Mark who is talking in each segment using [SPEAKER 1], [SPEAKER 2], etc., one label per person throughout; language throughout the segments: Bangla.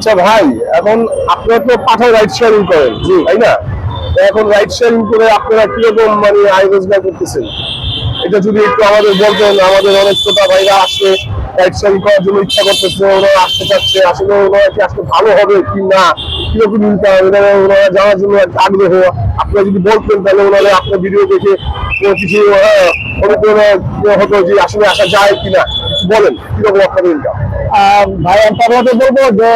[SPEAKER 1] আচ্ছা ভাই, এখন আপনারা তো পাঠায় রাইড শেয়ারিং করেন, জি। তাই না? এখন রাইড শেয়ারিং করে আপনারা কীরকম মানে আয় রোজগার করতেছেন? এটা যদি একটু আমাদের বলতেন, আমাদের অনেক শ্রোতা ভাইরা রাইড শেয়ারিং করার জন্য ইচ্ছা করতেছে আসতে চাচ্ছে, আসলে কি ভালো হবে কি না? কীরকম ইনকাম এটা ওনারা জানার জন্য আগ্রহ? আপনারা যদি বলতেন, তাহলে ওনারা আপনার ভিডিও দেখে কিছু অনুপ্রেরণা হতো যে আসলে আসা যায় কিনা বলেন, কীরকম আপনাদের ইনকাম
[SPEAKER 2] ভাই, আমি বলব যে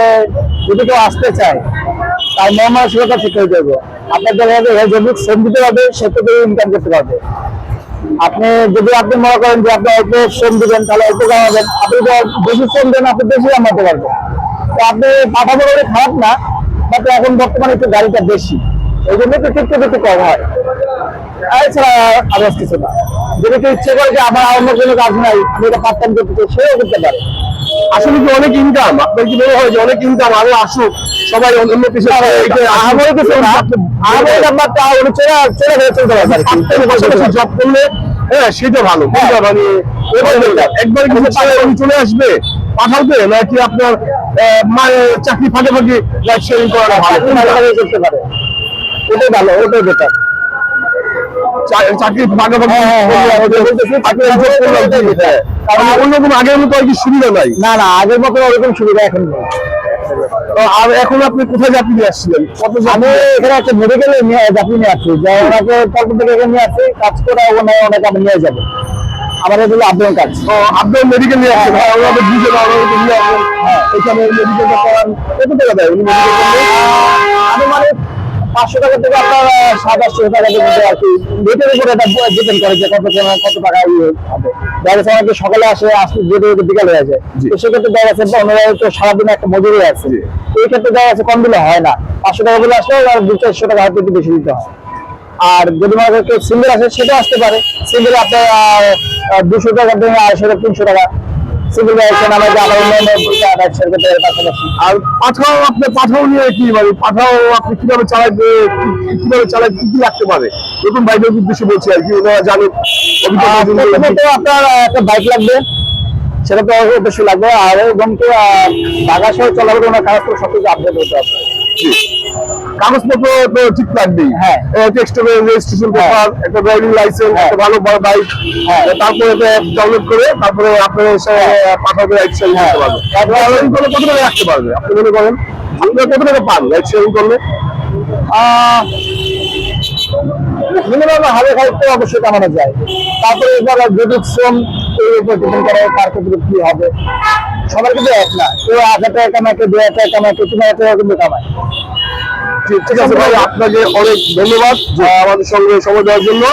[SPEAKER 2] যদি কেউ আসতে চায়, তার মন মানসিকতা ঠিক হয়ে যাবে যাবে যদি শ্রম দিতে পারবে, সে থেকে ইনকাম করতে পারবে। আপনি যদি আপনি মনে করেন যে আপনি অল্প শ্রম দিবেন, তাহলে অল্প কামাবেন। আপনি বেশি শ্রম দেন, আপনি বেশি কামাতে পারবেন। তো আপনি পাঠাবো বলে খারাপ না, বাট এখন বর্তমানে একটু গাড়িটা বেশি। এই জন্য একটু টিকতে একটু কম হয়। এছাড়া আদার্স কিছু না। যদি কেউ ইচ্ছে করে যে আমার অন্য কোনো কাজ নাই, আমি এটা পার্ট টাইম করতে সেও করতে পারে।
[SPEAKER 1] আসলে কি অনেক ইনকাম আপনার কি মনে হয় যে অনেক ইনকাম আরও আসুক? সবাই অন্য কিছু
[SPEAKER 2] আমারও না আমারও তা চলতে
[SPEAKER 1] জব করলে হ্যাঁ সেটা ভালো। মানে একবার কিন্তু চলে আসবে পাঠাবে নাকি আপনার চাকরি ফাঁকে ফাঁকে লাইফ শেয়ারিং করাটা ভালো?
[SPEAKER 2] করতে পারে। ওটাই ভালো ওটাই বেটার
[SPEAKER 1] চা- চাকরি ফাঁকে ফাঁকে করলে
[SPEAKER 2] বলতেছি,
[SPEAKER 1] আপনি job করলে
[SPEAKER 2] ওটাই better।
[SPEAKER 1] কারণ অন্য কোনো আগের মতো আর কি সুবিধা নাই।
[SPEAKER 2] না না আগের মতো ওরকম সুবিধা এখন নেই।
[SPEAKER 1] আর এখন আপনি কোথায় চাকরি নিয়ে আসছিলেন?
[SPEAKER 2] আমি এখানে একটা মেডিকেলে নিয়ে নিয়ে আসছি। যে ওনাকে কল্পনা থেকে এখানে নিয়ে আসছি কাজ করে ওনাকে ওনাকে আমি নিয়ে যাব। আমার এটা হলো কাজ
[SPEAKER 1] আপনার মেডিকেল নিয়ে আসছেন। হ্যাঁ ওনাদের বুঝে না ওনাদের নিয়ে আসবেন এখানে মেডিকেলটা করান। কত টাকা দেয় উনি মেডিকেল করলে
[SPEAKER 2] আমি মানে পাঁচশো টাকা থেকে আপনার সাত আটশো টাকা মধ্যে আর কি। রেটের উপরে এটা ডিপেন্ড করে যে কত কত টাকা ইয়ে হবে। দেখা যাচ্ছে অনেকে সকালে আসে যেতে যেতে বিকাল হয়ে যায়। তো সেক্ষেত্রে দেখা যাচ্ছে ওনারা তো সারাদিন একটা মজুরি আছে। এই ক্ষেত্রে দেখা যাচ্ছে কম দিলে হয় না। পাঁচশো টাকা বলে আসলে আর দু চারশো টাকা হয়তো একটু বেশি দিতে হয়। আর যদি মনে কেউ সিঙ্গেল আসে সেটাও আসতে পারে। সিঙ্গেল আপনার দুশো টাকা থেকে আড়াইশো টাকা তিনশো টাকা। আমরা যে আবার অন্যান্য রাইডশেয়ার করতে পারি পাশাপাশি
[SPEAKER 1] আর পাঠাও আপনি পাঠাও নিয়ে কি মানে পাঠাও আপনি কীভাবে চালাইতে কি- কীভাবে কি কি লাগতে পারে? নতুন বাইকের উদ্দেশ্যে বলছি আর কি ওনারা জানে অভিজ্ঞতা
[SPEAKER 2] আহ,
[SPEAKER 1] অর্জন করে।
[SPEAKER 2] প্রথমত আপনার একটা বাইক লাগবে। সেটা তো অবশ্যই লাগবে। আর এবং তো আহ, ঢাকা শহর চলার কোনো কাজ সব কিছু আপডেট হতে হবে।
[SPEAKER 1] কাগজপত্র তো ঠিক লাগবেই।
[SPEAKER 2] হ্যাঁ।
[SPEAKER 1] রেজিস্ট্রেশন পেপার একটা ড্রাইভিং লাইসেন্স
[SPEAKER 2] হ্যাঁ।
[SPEAKER 1] একটা ভালো বড় বাইক
[SPEAKER 2] হ্যাঁ।
[SPEAKER 1] তারপরে ডাউনলোড করে তারপরে আপনার পাঠাবে রাইড শেয়ারিং করতে পারবে। শেয়ারিং করলে কত টাকা রাখতে পারবে? আপনি মনে করেন? আপনার কত টাকা পান রাইড শেয়ারিং করলে?
[SPEAKER 2] মিনিমাম হাজার খানিক অবশ্যই কামানো যায়। তারপরে এবার যদি শ্রম এর করে কার ক্ষেত্রে কি হবে। সবার কিন্তু এক না। কেউ এক হাজার টাকা কামায় কেউ দু হাজার টাকা কামায় কেউ তিন হাজার টাকা কিন্তু কামায়।
[SPEAKER 1] ঠিক আছে ভাই আপনাকে অনেক ধন্যবাদ আমাদের সঙ্গে সময় দেওয়ার জন্য।